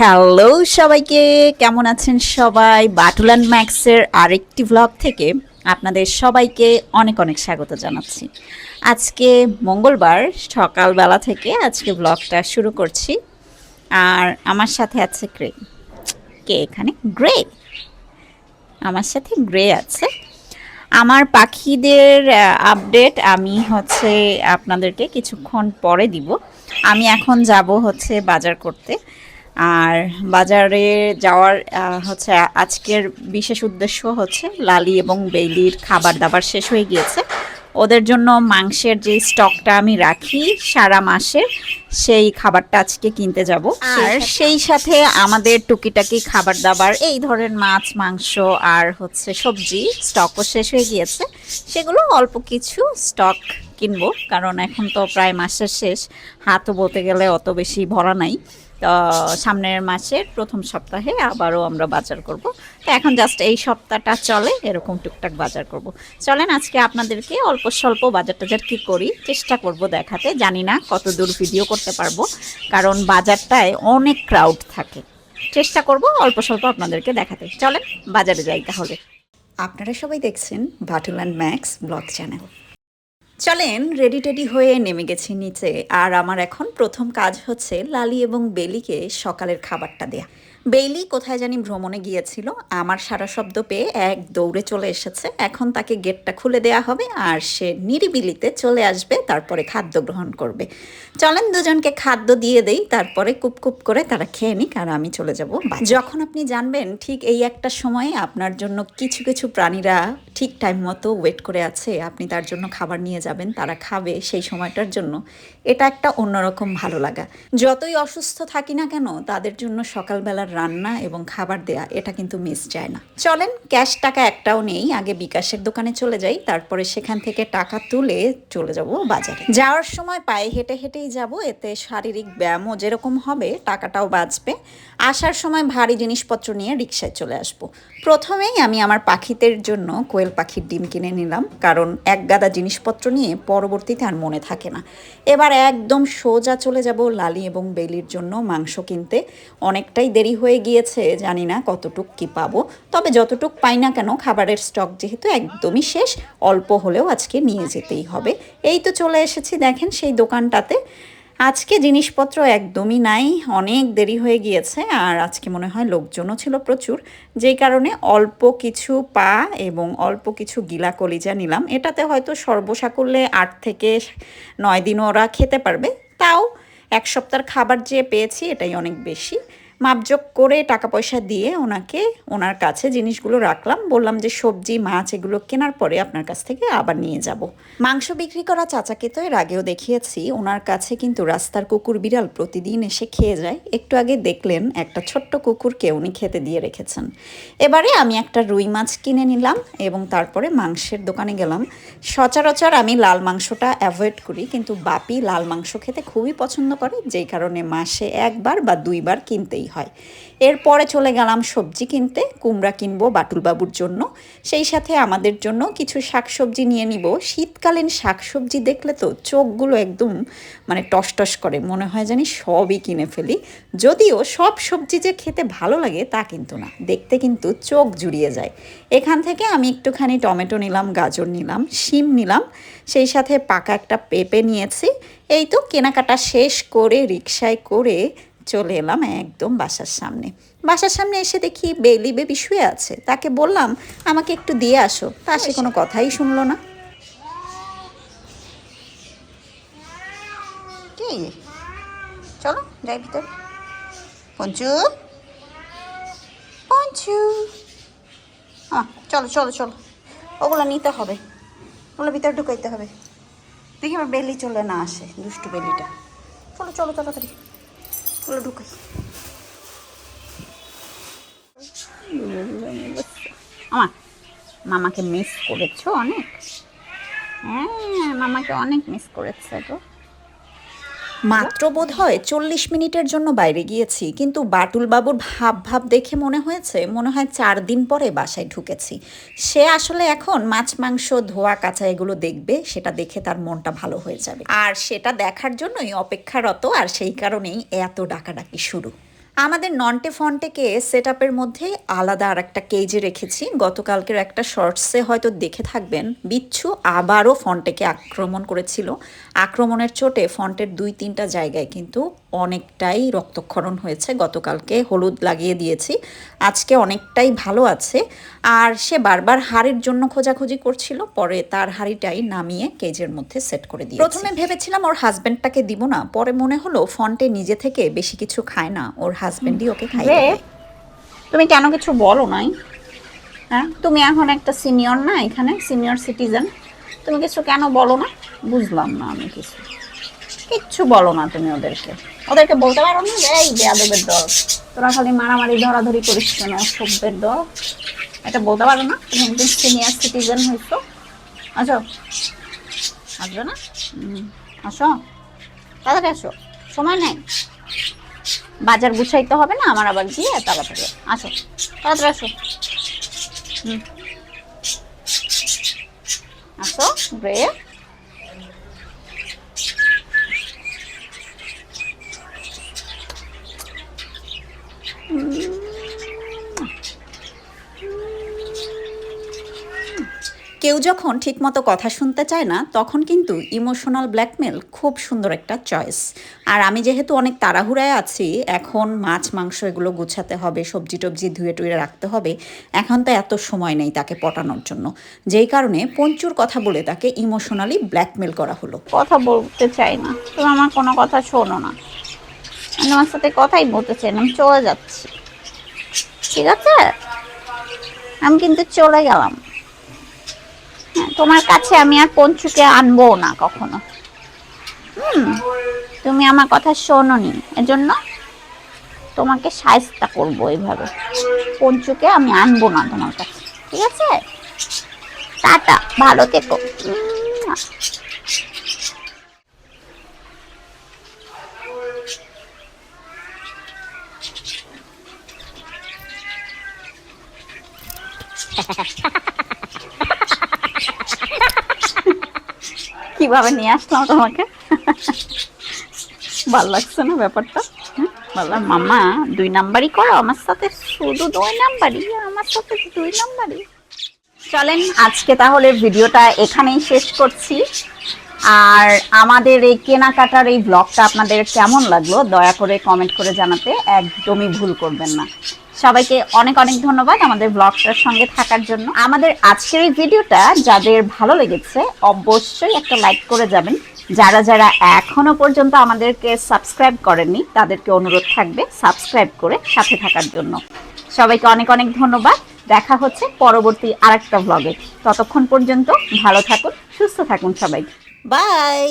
Hello সবাইকে, কেমন আছেন সবাই? বাটুল অ্যান্ড ম্যাক্সের আরেকটি ভ্লগ থেকে আপনাদের সবাইকে অনেক অনেক স্বাগত জানাচ্ছি। আজকে মঙ্গলবার, সকালবেলা থেকে আজকে ব্লগটা শুরু করছি। আর আমার সাথে আছে গ্রে কে এখানে? গ্রে আমার সাথে গ্রে আছে। আমার পাখিদের আপডেট আমি হচ্ছে আপনাদেরকে কিছুক্ষণ পরে দিব। আমি এখন যাব হচ্ছে বাজার করতে। আর বাজারে যাওয়ার হচ্ছে আজকের বিশেষ উদ্দেশ্য হচ্ছে লালি এবং বেইলির খাবার দাবার শেষ হয়ে গিয়েছে। ওদের জন্য মাংসের যে স্টকটা আমি রাখি সারা মাসে সেই খাবারটা আজকে কিনতে যাব। আর সেই সাথে আমাদের টুকিটাকি খাবার দাবার এই ধরনের মাছ মাংস আর হচ্ছে সবজি স্টকও শেষ হয়ে গিয়েছে। সেগুলো অল্প কিছু স্টক কিনবো কারণ এখন তো প্রায় মাসের শেষ। হাতও বলতে গেলে অত বেশি ভরা নাই। তো সামনের মাসের প্রথম সপ্তাহে আবারও আমরা বাজার করব। তো এখন জাস্ট এই সপ্তাহটা চলে, এরকম টুকটাক বাজার করব। চলেন আজকে আপনাদেরকে অল্প স্বল্প বাজার টাজার কী করি, চেষ্টা করব দেখাতে। জানি না কত দূর ভিডিও করতে পারব, কারণ বাজারটায় অনেক ক্রাউড থাকে। চেষ্টা করব অল্প স্বল্প আপনাদেরকে দেখাতে। চলেন বাজারে যাই তাহলে। আপনারা সবাই দেখছেন Batul and max blog channel চলেন রেডি টেডি হয়ে নেমে গেছি নিচে। আর আমার এখন প্রথম কাজ হচ্ছে লালি এবং বেলিকে সকালের খাবারটা দেয়া। বেইলি কোথায় জানি ভ্রমণে গিয়েছিল। আমার সারা শব্দ পেয়ে এক দৌড়ে চলে এসেছে। এখন তাকে গেটটা খুলে দেয়া হবে আর সে নিরিবিলিতে চলে আসবে, তারপরে খাদ্য গ্রহণ করবে। চলেন দুজনকে খাদ্য দিয়ে দেই, তারপরে কুপ কুপ করে তারা খেয়ে নিক আর আমি চলে যাব যখন আপনি জানবেন ঠিক এই একটা সময়ে আপনার জন্য কিছু কিছু প্রাণীরা ঠিক টাইম মতো ওয়েট করে আছে, আপনি তার জন্য খাবার নিয়ে যাবেন, তারা খাবে সেই সময়টার জন্য, এটা একটা অন্যরকম ভালো লাগা। যতই অসুস্থ থাকি না কেন, তাদের জন্য সকালবেলার রান্না এবং খাবার দেয়া, এটা কিন্তু মিস যায় না। চলেন ক্যাশ টাকা একটাও নেই, আগে বিকাশের দোকানে চলে যাই, তারপরে সেখান থেকে টাকা তুলে চলে যাব বাজারে। যাওয়ার সময় পায়ে হেঁটে হেঁটেই যাব, এতে শারীরিক ব্যায়ামও যেরকম হবে, টাকাটাও বাঁচবে। আসার সময় ভারী জিনিসপত্র নিয়ে রিক্সায় চলে আসব। প্রথমেই আমি আমার পাখিদের জন্য কোয়েল পাখির ডিম কিনে নিলাম, কারণ এক গাদা জিনিসপত্র নিয়ে পরবর্তীতে আর মনে থাকে না। এবার একদম সোজা চলে যাব লালি এবং বেলির জন্য মাংস কিনতে। অনেকটাই দেরি হয়ে গিয়েছে, জানি না কতটুক কি পাবো। তবে যতটুক পাই না কেন, খাবারের স্টক যেহেতু একদমই শেষ, অল্প হলেও আজকে নিয়ে যেতেই হবে। এই তো চলে এসেছি, দেখেন সেই দোকানটাতে। আজকে জিনিসপত্র একদমই নাই, অনেক দেরি হয়ে গিয়েছে, আর আজকে মনে হয় লোকজনও ছিল প্রচুর। যেই কারণে অল্প কিছু পা এবং অল্প কিছু গিলা কলিজা নিলাম। এটাতে হয়তো সর্বসা করলে আট থেকে নয় দিন ওরা খেতে পারবে। তাও এক সপ্তাহের খাবার যে পেয়েছি, এটাই অনেক বেশি। মাপজোক করে টাকা পয়সা দিয়ে ওনাকে, ওনার কাছে জিনিসগুলো রাখলাম। বললাম যে সবজি, মাছ এগুলো কেনার পরে আপনার কাছ থেকে আবার নিয়ে যাব। মাংস বিক্রি করা চাচাকে তো এর আগেও দেখিয়েছি। ওনার কাছে কিন্তু রাস্তার কুকুর বিড়াল প্রতিদিন এসে খেয়ে যায়। একটু আগে দেখলেন, একটা ছোট্ট কুকুরকে উনি খেতে দিয়ে রেখেছেন। এবারে আমি একটা রুই মাছ কিনে নিলাম এবং তারপরে মাংসের দোকানে গেলাম। সচরাচর আমি লাল মাংসটা অ্যাভয়েড করি, কিন্তু বাপি লাল মাংস খেতে খুবই পছন্দ করে। যেই কারণে মাসে একবার বা দুইবার কিনতেই হয়। এরপরে চলে গেলাম সবজি কিনতে, কুমড়া কিনবো বাটুলবাবুর জন্য। সেই সাথে আমাদের জন্য কিছু শাকসবজি নিয়ে নিব। শীতকালীন শাকসবজি দেখলে তো চোখগুলো একদম মানে টসটস করে, মনে হয় জানি সবই কিনে ফেলি। যদিও সব সবজি যে খেতে ভালো লাগে তা কিন্তু না, দেখতে কিন্তু চোখ জুড়িয়ে যায়। এখান থেকে আমি একটুখানি টমেটো নিলাম, গাজর নিলাম, শিম নিলাম, সেই সাথে পাকা একটা পেঁপে নিয়েছি। এই তো কেনাকাটা শেষ করে রিক্সায় করে চলে এলাম একদম বাসার সামনে। বাসার সামনে এসে দেখি বেলি বেবি শুয়ে আছে। তাকে বললাম, আমাকে একটু দিয়ে আসো। তা সে কোনো কথাই শুনলো না। কি? চলো, যাই ভিতর। পঞ্চু? পঞ্চু? হ্যাঁ চলো চলো চলো। ওগুলো নিতে হবে। ওগুলো ভিতরে ঢুকাইতে হবে। দেখি আমার বেলি চলে না আসে, দুষ্টু বেলিটা। চলো চলো, তাড়াতাড়ি। ওগুলো ঢুকাই আমার মামাকে মিস করেছ অনেক? হ্যাঁ মামাকে অনেক মিস করেছে তো মাত্র বোধ হয় চল্লিশ মিনিটের জন্য বাইরে গিয়েছি, কিন্তু বাটুল বাবুর ভাব ভাব দেখে মনে হয়েছে, মনে হয় চার দিন পরে বাসায় ঢুকেছি। সে আসলে এখন মাছ, মাংস, ধোয়া, কাঁচা এগুলো দেখবে, সেটা দেখে তার মনটা ভালো হয়ে যাবে। আর সেটা দেখার জন্যই অপেক্ষারত, আর সেই কারণেই এত ডাকাডাকি শুরু। আমাদের নন্টে ফন্টেকে সেট আপের মধ্যে আলাদা আর একটা কেজে রেখেছি। গতকালকের একটা শর্টসে হয়তো দেখে থাকবেন, বিচ্ছু আবারও ফন্টেকে আক্রমণ করেছিল। আক্রমণের চোটে ফন্টের দুই তিনটা জায়গায় কিন্তু অনেকটাই রক্তক্ষরণ হয়েছে। গতকালকে হলুদ লাগিয়ে দিয়েছি। আজকে অনেকটাই ভালো আছে। আর সে বারবার হাড়ের জন্য খোঁজাখুঁজি করছিল পরে তার হাড়িটাই নামিয়ে কেজের মধ্যে সেট করে দিয়ে প্রথমে ভেবেছিলাম ওর হাজব্যান্ডটাকে দিব না পরে মনে হলো ফন্টে নিজে থেকে বেশি কিছু খায় না ওর হাজব্যান্ডই ওকে খায় তুমি কেন কিছু বলো নাই? হ্যাঁ তুমি এখন একটা সিনিয়র না এখানে সিনিয়র সিটিজেন। তুমি কিছু কেন বলো না? বুঝলাম না আমি কিছু। কিচ্ছু বলো না তুমি ওদেরকে। ওদেরকে বলতে পারো না যে, এই দল, তোরা খালি মারামারি ধরাধরি করিস কেন সভ্যের দল? এটা বলতে পারো না, তুমি একদিন সিনিয়র সিটিজেন হয়েছো আসো। আসবে না? আসো। তাড়াতাড়ি আসো। সময় নেই। বাজার গুছাইতে হবে না, আমার আবার গিয়ে তাড়াতাড়ি। আসো তাড়াতাড়ি আসো। হুম। আসো রে কেউ যখন ঠিকমতো কথা শুনতে চায় না, তখন কিন্তু ইমোশনাল ব্ল্যাকমেল খুব সুন্দর একটা চয়েস আর আমি যেহেতু অনেক তাড়াহুড়ায় আছি, এখন মাছ, মাংস এগুলো গুছাতে হবে, সবজি টবজি ধুয়ে টুয়ে রাখতে হবে, এখন তো এত সময় নেই তাকে পটানোর জন্য। যেই কারণে পঞ্চুর কথা বলে তাকে ইমোশনালি ব্ল্যাকমেল করা হলো। কথা বলতে চাই না। তুমি আমার কোনো কথা শোনো না। আমি তোমার সাথে কথাই বলতে চাই না, আমি চলে যাচ্ছি। ঠিক আছে? আমি কিন্তু চলে গেলাম। তোমার কাছে আমি আর পঞ্চুকে আনব না কখনো। হুম তুমি আমার কথা শোনোনি এজন্য তোমাকে সায়স্তা করব এইভাবে। পঞ্চুকে আমি আনব না তোমার কাছে ঠিক আছে? টাটা ভালো থেকো। উম, কীভাবে নিয়ে আসলাম তোমাকে? ভালো লাগছে না ব্যাপারটা? হ্যাঁ? বললাম মামা দুই নাম্বারই করো, আমার সাথে শুধু দুই নাম্বারই, আমার সাথে দুই নাম্বারই। চলেন, আজকে তাহলে ভিডিওটা এখানেই শেষ করছি। আর আমাদের এই কেনাকাটার এই ব্লগটা আপনাদের কেমন লাগল, দয়া করে কমেন্ট করে জানাতে একদমই ভুল করবেন না। সবাইকে অনেক অনেক ধন্যবাদ আমাদের ব্লগটার সঙ্গে থাকার জন্য। আমাদের আজকের এই ভিডিওটা যাদের ভালো লেগেছে, অবশ্যই একটা লাইক করে যাবেন। যারা যারা এখনও পর্যন্ত আমাদেরকে সাবস্ক্রাইব করেননি, তাদেরকে অনুরোধ থাকবে সাবস্ক্রাইব করে সাথে থাকার জন্য। সবাইকে অনেক অনেক ধন্যবাদ। দেখা হচ্ছে পরবর্তী আরেকটা ব্লগে ততক্ষণ পর্যন্ত ভালো থাকুন, সুস্থ থাকুন সবাই। বাই